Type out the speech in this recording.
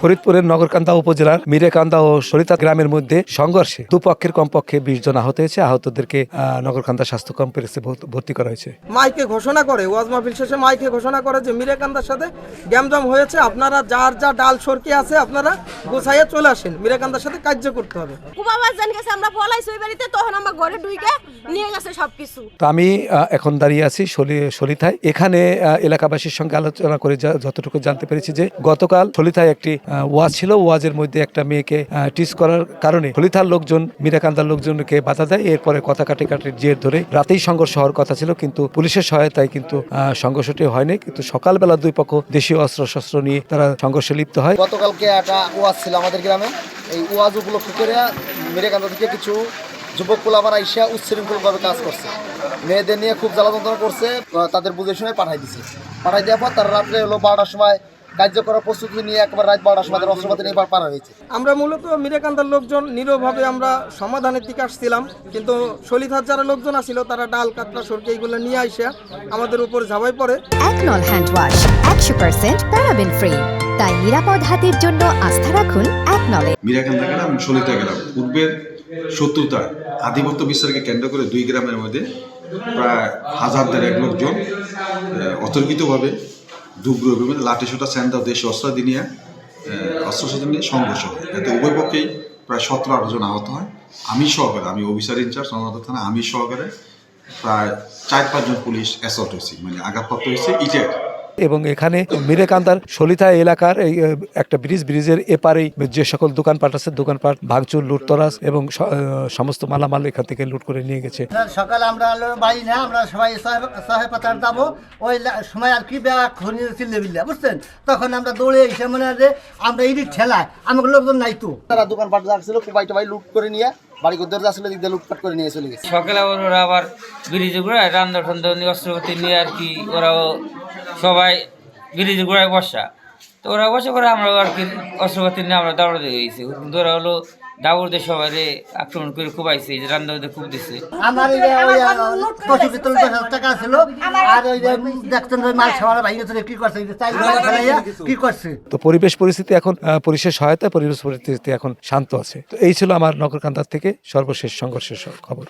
ফরিদপুরের নগরকান্দা উপজেলার মিরেকান্দা ও সরিতা গ্রামের মধ্যে সংঘর্ষে দুপক্ষের কমপক্ষে বিশ জন আহত হয়েছে। আহতদেরকে নগরকান্দা স্বাস্থ্য কমপ্লেক্সে ভর্তি- করা হয়েছে। মাইকে ঘোষণা করে ওয়াজ মাহফিল শেষে মাইকে ঘোষণা করে যে মিরাকান্দার সাথে গ্যামজাম হয়েছে। আপনারা যার যা ডাল সরকি আছে আপনারা গোছাইয়ে চলে আসেন। মিরাকান্দার সাথে কার্য করতে হবে। গেছে আমরা পলাইছি ওই বাড়িতে তখন আমার ঘরে ঢুইকে নিয়ে গেছে সবকিছু। তো আমি এখন দাঁড়িয়ে আছি সলি- সলিথায়। এখানে আহ, এলাকাবাসীর সঙ্গে আলোচনা করে যতটুকু জানতে পেরেছি যে গতকাল সলিথায় একটি ওয়াজ ছিল। ওয়াজের মধ্যে একটা মেয়েকে টিস করার কারণে সলিথার লোকজন মিরাকান্দার লোকজনকে বাধা দেয়। এরপরে কথা কাটে কাটে জের ধরে রাতেই সংঘর্ষ হওয়ার কথা ছিল, কিন্তু পুলিশের সহায়তায় কিন্তু সংঘর্ষটি হয়নি। কিন্তু সকালবেলা দুই পক্ষ দেশীয় অস্ত্র শস্ত্র নিয়ে তারা সংঘর্ষে লিপ্ত হয়। গতকালকে একটা ওয়াজ ছিল আমাদের গ্রামে। এই ওয়াজ উপলক্ষ করে মেরেকান্দা থেকে কিছু যুবক পোলাবার আইসা উচ্ছৃঙ্খলভাবে কাজ করছে। মেয়েদের নিয়ে খুব জ্বালা করছে, তাদের বুঝে শুনে পাঠাই দিছে। পাঠাই দেওয়ার পর তারা রাত্রে হলো বারোটার সময় কার্য করার প্রস্তুতি নিয়ে একবার রাত বারোটার সময় অস্ত্রপাতি নিয়ে পার হয়েছে আমরা মূলত মিরাকান্দার লোকজন নীরবভাবে আমরা সমাধানের দিকে আসছিলাম কিন্তু সলিথার যারা লোকজন আসছিল তারা ডাল কাতলা সরকি এইগুলো নিয়ে আইসা আমাদের উপর ঝাঁপাই পড়ে। একনল হ্যান্ড ওয়াশ একশো পার্সেন্ট প্যারাবেন ফ্রি। তাই নিরাপদ হাতের জন্য আস্থা রাখুন একনলে মিরাকান্দা গ্রাম সলিতা গ্রাম। পূর্বের শত্রুতা আধিপত্য বিস্তারকে কেন্দ্র করে দুই গ্রামের মধ্যে প্রায় হাজার দেড়েক লোকজন আহ, অতর্কিতভাবে দুগ্র বিভিন্ন লাঠি সুটা স্যান্ডা দেশে অস্ত্রাদি নিয়ে অস্ত্রশস্ত্র নিয়ে সংঘর্ষ হয় এতে উভয় পক্ষেই প্রায় সতেরো আঠারো জন আহত হয়। আমি সহকারে, আমি অফিসার ইনচার্জ সোনারদা থানা, আমি সহকারে প্রায় চার পাঁচজন পুলিশ অ্যাসল্ট হয়েছি মানে আঘাতপ্রাপ্ত হয়েছে, ইটের। এবং এখানে মিরেকান্দার সলিথা এলাকার এই একটা ব্রিজ ব্রিজের এপারেই যে সকল দোকানপাট আছে দোকানপাট ভাঙচুর লুটতরাজ এবং সমস্ত মালামাল এখান থেকে লুট করে নিয়ে গেছে। সকালে আমরা বাড়ি না আমরা সবাই সহে পাতার যাব ওই সময় আর কি ব্যাগ চিল্লে বিল্লে বুঝছেন? তখন আমরা দৌড়ে এসে মনে হয় যে আমরা ইডিট ঠেলায় আমাকে লোকজন নাই তো। তারা দোকানপাট যা ছিল কুবাই লুট করে নিয়ে বাড়ি ঘর যা দিক দিয়ে লুটপাট করে নিয়ে চলে গেছে। সকালে আবার ওরা আবার ব্রিজে ঘুরায় রান্না নিয়ে অস্ত্রপাতি নিয়ে আর কি ওরাও সবাই ব্রিজে ঘুরায় বসা। তো ওরা বসে করে আমরা আর কি অস্ত্রপাতি নিয়ে আমরা দাঁড়াতে গেছি। কিন্তু ওরা হলো ডাবরদের সবাই আক্রমণ করে খুব আইছে যে রান্না খুব দিছে। আমার টাকা ছিল। আর ওই দেখতেন ওই মাল সবার ধরে কি করছে কি করছে? তো পরিবেশ পরিস্থিতি এখন পুলিশের সহায়তায় পরিবেশ পরিস্থিতি এখন শান্ত আছে। তো এই ছিল আমার নগরকান্দার থেকে সর্বশেষ সংঘর্ষের খবর।